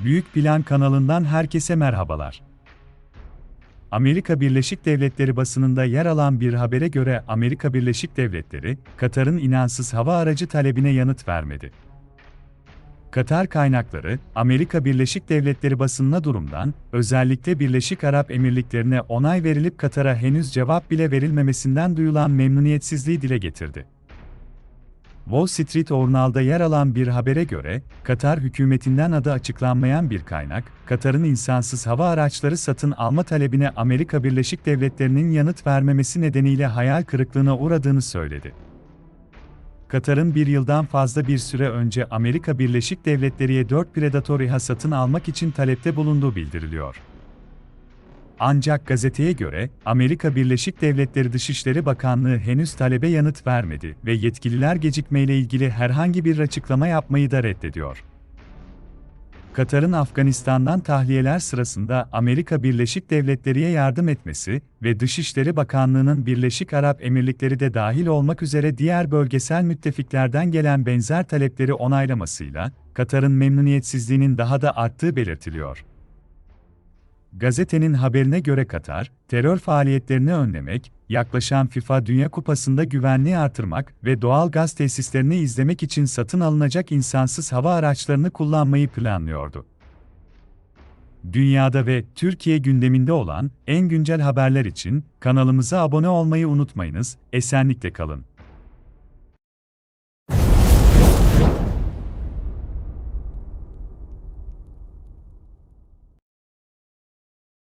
Büyük Plan kanalından herkese merhabalar. Amerika Birleşik Devletleri basınında yer alan bir habere göre Amerika Birleşik Devletleri, Katar'ın inansız hava aracı talebine yanıt vermedi. Katar kaynakları, Amerika Birleşik Devletleri basınına durumdan, özellikle Birleşik Arap Emirlikleri'ne onay verilip Katar'a henüz cevap bile verilmemesinden duyulan memnuniyetsizliği dile getirdi. Wall Street Journal'da yer alan bir habere göre, Katar hükümetinden adı açıklanmayan bir kaynak, Katar'ın insansız hava araçları satın alma talebine Amerika Birleşik Devletleri'nin yanıt vermemesi nedeniyle hayal kırıklığına uğradığını söyledi. Katar'ın bir yıldan fazla bir süre önce Amerika Birleşik Devletleri'ye 4 Predator İHA satın almak için talepte bulunduğu bildiriliyor. Ancak gazeteye göre, Amerika Birleşik Devletleri Dışişleri Bakanlığı henüz talebe yanıt vermedi ve yetkililer gecikmeyle ilgili herhangi bir açıklama yapmayı da reddediyor. Katar'ın Afganistan'dan tahliyeler sırasında Amerika Birleşik Devletleri'ye yardım etmesi ve Dışişleri Bakanlığı'nın Birleşik Arap Emirlikleri de dahil olmak üzere diğer bölgesel müttefiklerden gelen benzer talepleri onaylamasıyla, Katar'ın memnuniyetsizliğinin daha da arttığı belirtiliyor. Gazetenin haberine göre Katar, terör faaliyetlerini önlemek, yaklaşan FIFA Dünya Kupası'nda güvenliği artırmak ve doğal gaz tesislerini izlemek için satın alınacak insansız hava araçlarını kullanmayı planlıyordu. Dünyada ve Türkiye gündeminde olan en güncel haberler için kanalımıza abone olmayı unutmayınız, esenlikle kalın.